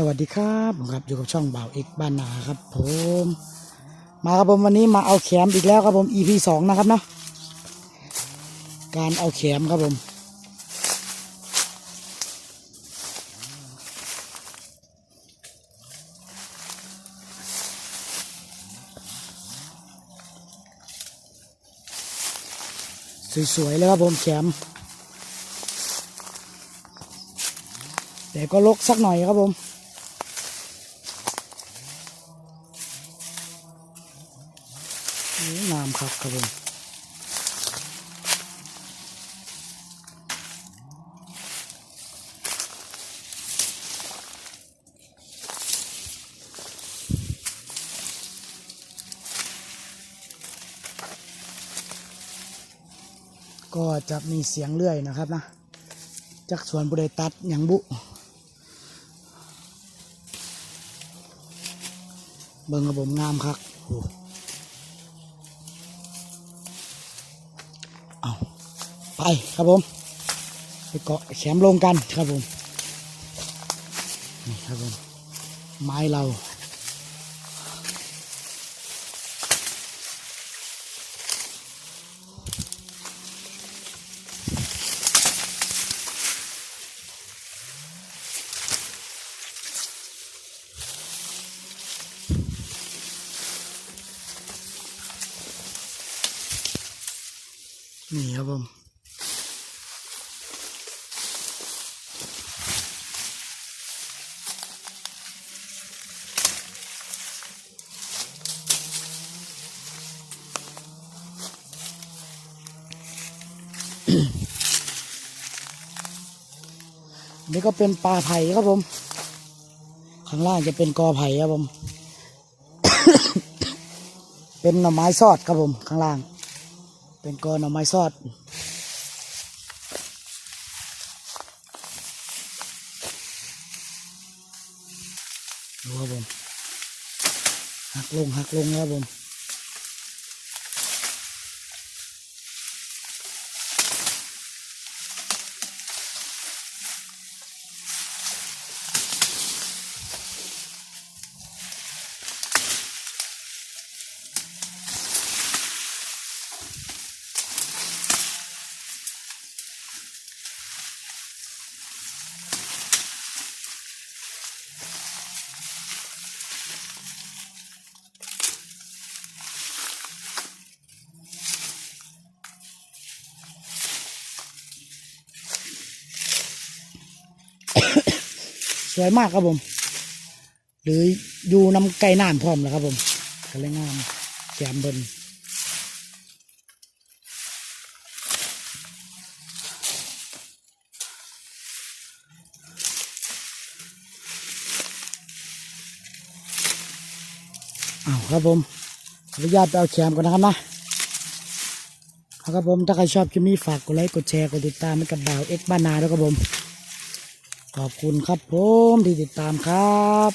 สวัสดีครับผมครับอยู่กับช่องบ่าวเอกบ้านนาครับผม มาครับผมวันนี้มาเอาแขมอีกแล้วครับผม EP สองนะครับเนาะการเอาแขมครับผม สวยๆเลยครับผมแขมแต่ก็ลกสักหน่อยครับผม งามครับครับผมก็จะมีเสียงเลื่อยนะครับนะจากสวนบุเรตัดหยังบุ เบิ่งกระผมงามครับ เอาไปครับผมไปเกาะแขมลงกันครับผมนี่ครับผมไม้เรา นี่ครับผมนี่ก็เป็นปลาไผ่ครับผม ข้างล่างจะเป็นกอไผ่ครับผม เป็นหน่อไม้ซอดครับผม ข้างล่าง เป็นกอหน่อไม้ซอดดูครับผมหักลงหักลงครับผม สวยมากครับผม หรืออยู่น้ำไก่น้ำพร้อมแล้วครับผมก็เลยงามแกมเบินอ้าวครับผมขออนุญาตไปเอาแขมก่อนนะครับนะครับผมถ้าใครชอบคลิปนี้ฝากกดไลค์กดแชร์กดติดตามให้กับบ่าวเอ็กบ้านนาด้วยครับผม ขอบคุณครับผมที่ติดตามครับ